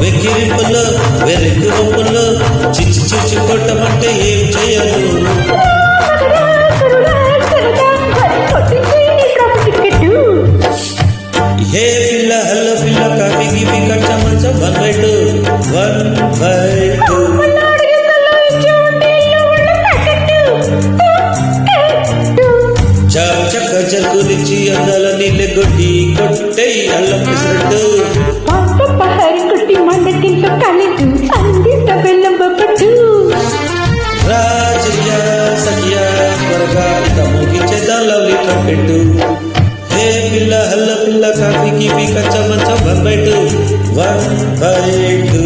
వెరెక్కు రూపంలో చిచ్చి చిచ్చి కొట్టమంటే ఏం చేయను? ఏ పిల్ల హల్ల పిల్ల కాఫీ గిఫీ కట్ట మంచం one by two one by two. Chop చక్క చక్కులిచ్చి అందాల నీళ్ళ కొట్టి కొట్టై అల్లం పిసరట్టు రాజయ్య సఖియ త్వరగా ఇక ముగించేద్దాం లవ్లీ ట్రంపెట్టు హే పిల్ల హల్ల పిల్ల కాఫీ గిఫీ కచ్చ మంచం one by two one by two.